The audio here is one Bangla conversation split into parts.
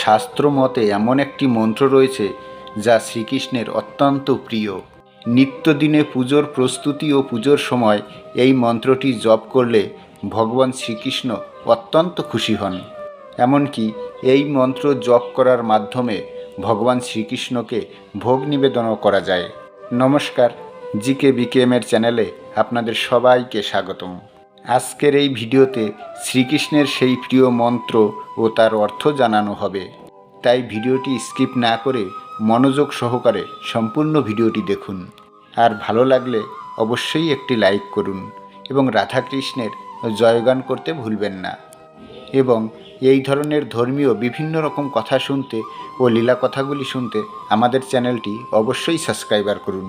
শাস্ত্র মতে এমন একটি মন্ত্র রয়েছে যা শ্রীকৃষ্ণের অত্যন্ত প্রিয়। নিত্যদিনে পুজোর প্রস্তুতি ও পুজোর সময় এই মন্ত্রটি জপ করলে ভগবান শ্রীকৃষ্ণ অত্যন্ত খুশি হন। এমনকি এই মন্ত্র জপ করার মাধ্যমে ভগবান শ্রীকৃষ্ণকে ভোগ নিবেদনও করা যায়। নমস্কার জিকে বিকেএমের চ্যানেলে আপনাদের সবাইকে স্বাগতম। আজকের এই ভিডিওতে শ্রীকৃষ্ণের সেই প্রিয় মন্ত্র ও তার অর্থ জানানো হবে। তাই ভিডিওটি স্কিপ না করে মনোযোগ সহকারে সম্পূর্ণ ভিডিওটি দেখুন। আর ভালো লাগলে অবশ্যই একটি লাইক করুন এবং রাধাকৃষ্ণের জয়গান করতে ভুলবেন না। এবং এই ধরনের ধর্মীয় বিভিন্ন রকম কথা শুনতে ও লীলা কথাগুলি শুনতে আমাদের চ্যানেলটি অবশ্যই সাবস্ক্রাইবার করুন।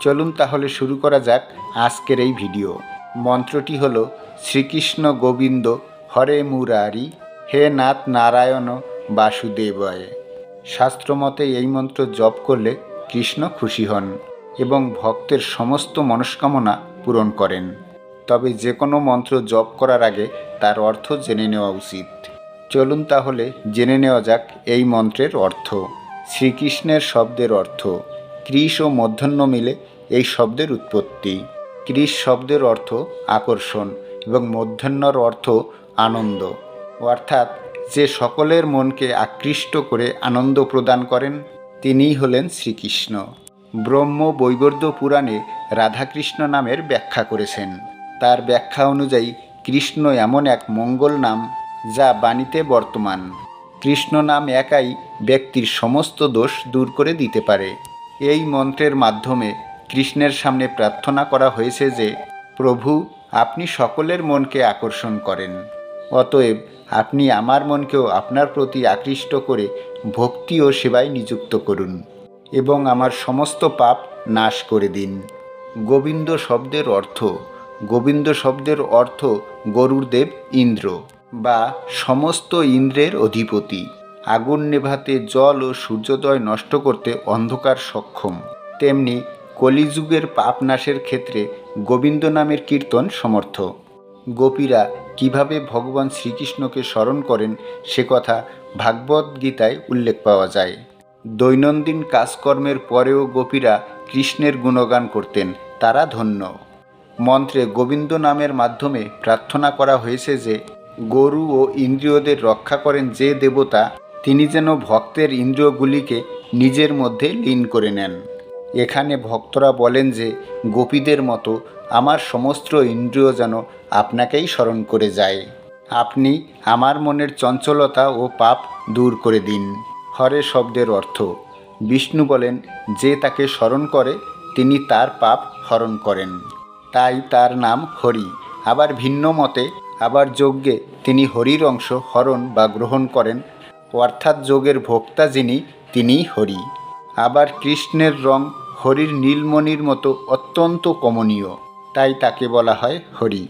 চলুন তাহলে শুরু করা যাক আজকের এই ভিডিও। মন্ত্রটি হল, শ্রীকৃষ্ণ গোবিন্দ, হরে মুরারি, হে নাথ নারায়ণ বাসুদেবয়। শাস্ত্রমতে এই মন্ত্র জপ করলে কৃষ্ণ খুশি হন এবং ভক্তের সমস্ত মনস্কামনা পূরণ করেন। তবে যে কোনো মন্ত্র জপ করার আগে তার অর্থ জেনে নেওয়া উচিত। চলুন তাহলে জেনে নেওয়া যাক এই মন্ত্রের অর্থ। শ্রীকৃষ্ণের শব্দের অর্থ কৃষ ও মধ্যাহ্ন মিলে এই শব্দের উৎপত্তি। কৃষ শব্দের অর্থ আকর্ষণ এবং মধ্যাহ্নর অর্থ আনন্দ। অর্থাৎ যে সকলের মনকে আকৃষ্ট করে আনন্দ প্রদান করেন, তিনিই হলেন শ্রীকৃষ্ণ। ব্রহ্ম বৈবর্ত পুরাণে রাধাকৃষ্ণ নামের ব্যাখ্যা করেছেন। তার ব্যাখ্যা অনুযায়ী, কৃষ্ণ এমন এক মঙ্গল নাম যা বাণীতে বর্তমান। কৃষ্ণ নাম একাই ব্যক্তির সমস্ত দোষ দূর করে দিতে পারে। এই মন্ত্রের মাধ্যমে কৃষ্ণের সামনে প্রার্থনা করা হয়েছে যে, প্রভু, আপনি সকলের মনকে আকর্ষণ করেন। অতএব আপনি আমার মনকেও আপনার প্রতি আকৃষ্ট করে ভক্তি ও সেবায় নিযুক্ত করুন এবং আমার সমস্ত পাপ নাশ করে দিন। গোবিন্দ শব্দের অর্থ, গোবিন্দ শব্দের অর্থ গরুরদেব ইন্দ্র বা সমস্ত ইন্দ্রের অধিপতি। আগুন নেভাতে জল ও সূর্যোদয় নষ্ট করতে অন্ধকার সক্ষম। তেমনি কলিযুগের পাপনাশের ক্ষেত্রে গোবিন্দ নামের কীর্তন সমর্থ। গোপীরা কীভাবে ভগবান শ্রীকৃষ্ণকে স্মরণ করেন সে কথা ভাগবত গীতায় উল্লেখ পাওয়া যায়। দৈনন্দিন কাজকর্মের পরেও গোপীরা কৃষ্ণের গুণগান করতেন, তারা ধন্য। মন্ত্রে গোবিন্দ নামের মাধ্যমে প্রার্থনা করা হয়েছে যে, গরু ও ইন্দ্রিয়দের রক্ষা করেন যে দেবতা, তিনি যেন ভক্তের ইন্দ্রিয়গুলিকে নিজের মধ্যে লীন করে নেন। এখানে ভক্তরা বলেন যে, গোপীদের মতো আমার সমস্ত ইন্দ্রিয় যেন আপনাকেই স্মরণ করে যায়। আপনি আমার মনের চঞ্চলতা ও পাপ দূর করে দিন। হরে শব্দের অর্থ, বিষ্ণু বলেন, যে তাকে স্মরণ করে, তিনি তার পাপ হরণ করেন। তাই তার নাম হরি, আবার ভিন্ন মতে, আবার যজ্ঞে তিনি হরির অংশ হরণ বা গ্রহণ করেন, অর্থাৎ যোগের ভোক্তা যিনি, তিনিই হরি। আবার কৃষ্ণের রং হরির নীলমণির মতো অত্যন্ত কমনীয়, তাই তাকে বলা হয় হরি।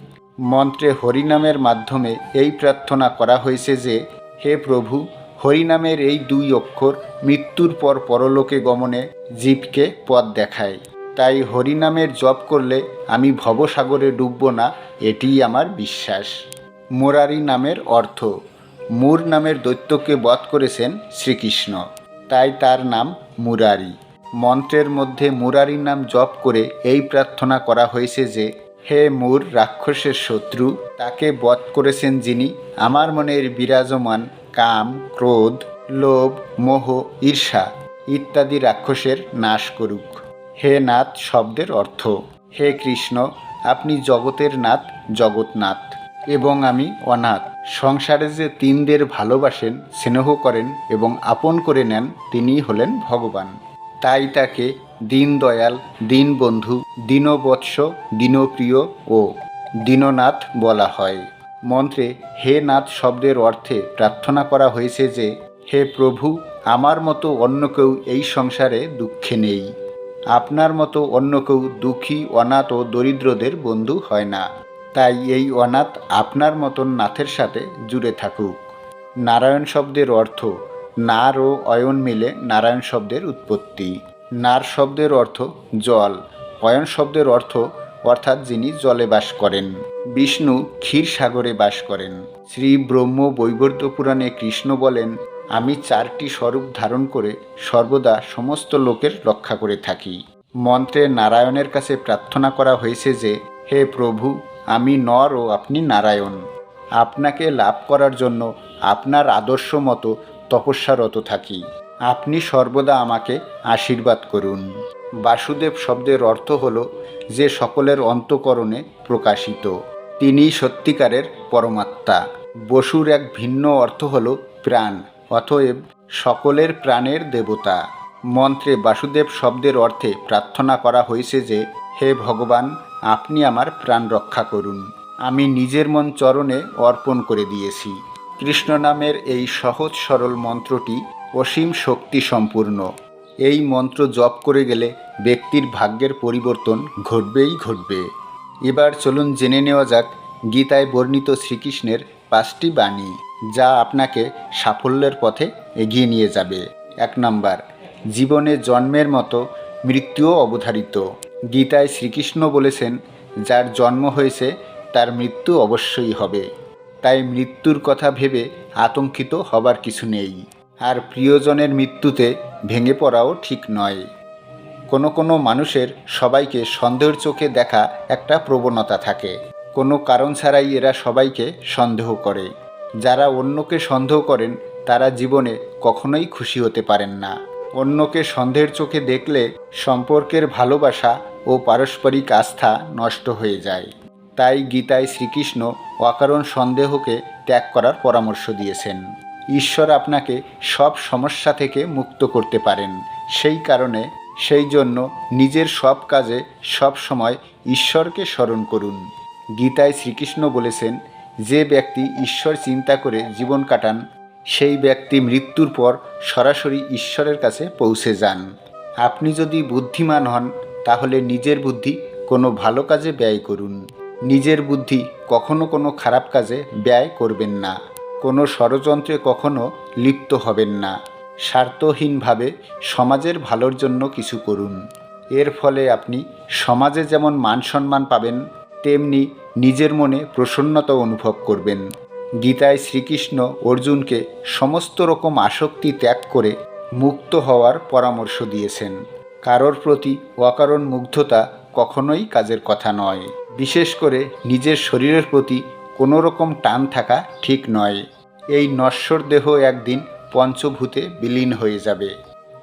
মন্ত্রে হরিনামের মাধ্যমে এই প্রার্থনা করা হয়েছে যে, হে প্রভু, হরিনামের এই দুই অক্ষর মৃত্যুর পর পরলোকে গমনে জীবকে পথ দেখায়। তাই হরিনামের জপ করলে আমি ভবসাগরে ডুবব না, এটিই আমার বিশ্বাস। মোরারি নামের অর্থ, মুর নামের দৈত্যকে বধ করেছেন শ্রীকৃষ্ণ। তাই তার নাম মুরারি। মন্ত্রের মধ্যে মুরারির নাম জপ করে এই প্রার্থনা করা হয়েছে যে, হে মুর রাক্ষসের শত্রু, তাকে বধ করেছেন যিনি। আমার মনের বিরাজমান কাম, ক্রোধ, লোভ, মোহ, ঈর্ষা ইত্যাদি রাক্ষসের নাশ করুক। হে নাথ শব্দের অর্থ, হে কৃষ্ণ, আপনি জগতের নাথ, জগৎনাথ এবং আমি অনাথ। সংসারে যে তিনদের ভালোবাসেন, স্নেহ করেন এবং আপন করে নেন, তিনিই হলেন ভগবান। তাই তাকে দীনদয়াল, দীনবন্ধু, দীনবৎস, দীনপ্রিয় ও দীননাথ বলা হয়। মন্ত্রে হে নাথ শব্দের অর্থে প্রার্থনা করা হয়েছে যে, হে প্রভু, আমার মতো অন্য কেউ এই সংসারে দুঃখে নেই। আপনার মতো অন্য কেউ দুঃখী, অনাথ ও দরিদ্রদের বন্ধু হয় না। তাই এই অনাথ আপনার মতন নাথের সাথে জুড়ে থাকুক। নারায়ণ শব্দের অর্থ, নার ও অয়ন মিলে নারায়ণ শব্দের উৎপত্তি। নার শব্দের অর্থ, জল। অয়ন শব্দের অর্থ, অর্থাৎ যিনি জলে বাস করেন। বিষ্ণু ক্ষীর সাগরে বাস করেন। শ্রী ব্রহ্ম বৈবর্ত পুরাণে কৃষ্ণ বলেন, আমি চারটি স্বরূপ ধারণ করে সর্বদা সমস্ত লোকের রক্ষা করে থাকি। মন্ত্রে নারায়ণের কাছে প্রার্থনা করা হয়েছে যে, হে প্রভু আমি নর ও আপনি নারায়ণ। আপনাকে লাভ করার জন্য আপনার আদর্শ মতো তপস্যারত থাকি। আপনি সর্বদা আমাকে আশীর্বাদ করুন। বাসুদেব শব্দের অর্থ হল যে সকলের অন্তকরণে প্রকাশিত। তিনি সত্যিকারের পরমাত্মা। বসুর এক ভিন্ন অর্থ হল প্রাণ, অতএব সকলের প্রাণের দেবতা। মন্ত্রে বাসুদেব শব্দের অর্থে প্রার্থনা করা হয়েছে যে, হে ভগবান আপনি আমার প্রাণ রক্ষা করুন। আমি নিজের মন চরণে অর্পণ করে দিয়েছি। কৃষ্ণ নামের এই সহজ সরল মন্ত্রটি অসীম শক্তি সম্পূর্ণ এই মন্ত্র জপ করে গেলে ব্যক্তির ভাগ্যের পরিবর্তন ঘটবেই ঘটবে। এবার চলুন জেনে নেওয়া যাক গীতায় বর্ণিত শ্রীকৃষ্ণের পাঁচটি বাণী, যা আপনাকে সাফল্যের পথে এগিয়ে নিয়ে যাবে। এক নাম্বার, জীবনে জন্মের মতো মৃত্যুও অবধারিত। গীতায় শ্রীকৃষ্ণ বলেছেন, যার জন্ম হয়েছে, তার মৃত্যু অবশ্যই হবে। তাই মৃত্যুর কথা ভেবে আতঙ্কিত হবার কিছু নেই। আর প্রিয়জনের মৃত্যুতে ভেঙে পড়াও ঠিক নয়। কোনো কোনো মানুষের সবাইকে সন্দেহের চোখে দেখা একটা প্রবণতা থাকে। কোনো কারণ ছাড়াই এরা সবাইকে সন্দেহ করে। যারা অন্যকে সন্দেহ করেন, তারা জীবনে কখনোই খুশি হতে পারেন না। অন্যকে সন্দেহের চোখে দেখলে সম্পর্কের ভালোবাসা ও পারস্পরিক আস্থা নষ্ট হয়ে যায়। তাই গীতায় শ্রীকৃষ্ণ অকারণ সন্দেহকে ত্যাগ করার পরামর্শ দিয়েছেন। ঈশ্বর আপনাকে সব সমস্যা থেকে মুক্ত করতে পারেন। সেই কারণে সেই জন্য নিজের সব কাজে সব সময় ঈশ্বরকে স্মরণ করুন। গীতায় শ্রীকৃষ্ণ বলেছেন, যে ব্যক্তি ঈশ্বর চিন্তা করে জীবন কাটান, সেই ব্যক্তি মৃত্যুর পর সরাসরি ঈশ্বরের কাছে পৌঁছে যান। আপনি যদি বুদ্ধিমান হন তাহলে নিজের বুদ্ধি কোনো ভালো কাজে ব্যয় করুন। নিজের বুদ্ধি কখনো কোনো খারাপ কাজে ব্যয় করবেন না। কোনো ষড়যন্ত্রে কখনো লিপ্ত হবেন না। স্বার্থহীনভাবে সমাজের ভালোর জন্য কিছু করুন। এর ফলে আপনি সমাজে যেমন মান সম্মান পাবেন, তেমনি নিজের মনে প্রসন্নতা অনুভব করবেন। গীতায় শ্রীকৃষ্ণ অর্জুনকে সমস্ত রকম আসক্তি ত্যাগ করে মুক্ত হওয়ার পরামর্শ দিয়েছেন। কারোর প্রতি অকারণ মুগ্ধতা কখনোই কাজের কথা নয়। বিশেষ করে নিজের শরীরের প্রতি কোনো রকম টান থাকা ঠিক নয়। এই নশ্বর দেহ একদিন পঞ্চভূতে বিলীন হয়ে যাবে।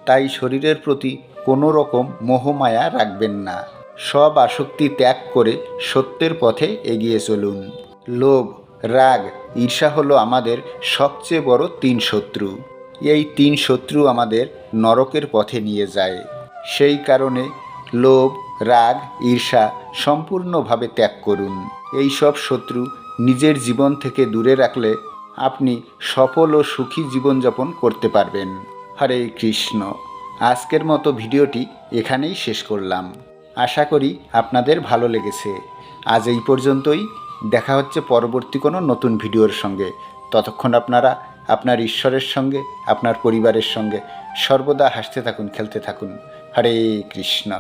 তাই শরীরের প্রতি কোনো রকম মোহমায়া রাখবেন না। সব আসক্তি ত্যাগ করে সত্যের পথে এগিয়ে চলুন। লোভ, রাগ, ঈর্ষা হলো আমাদের সবচেয়ে বড় তিন শত্রু। এই তিন শত্রু আমাদের নরকের পথে নিয়ে যায়। সেই কারণে লোভ, রাগ, ঈর্ষা সম্পূর্ণভাবে ত্যাগ করুন। এই সব শত্রু নিজের জীবন থেকে দূরে রাখলে আপনি সফল ও সুখী জীবনযাপন করতে পারবেন। হরে কৃষ্ণ। আজকের মতো ভিডিওটি এখানেই শেষ করলাম। আশা করি আপনাদের ভালো লেগেছে। আজ এই পর্যন্তই। দেখা হচ্ছে পরবর্তী কোনো নতুন ভিডিওর সঙ্গে। ততক্ষণ আপনারা আপনার ঈশ্বরের সঙ্গে, আপনার পরিবারের সঙ্গে সর্বদা হাসতে থাকুন, খেলতে থাকুন। হরে কৃষ্ণ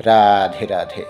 রাধে রাধে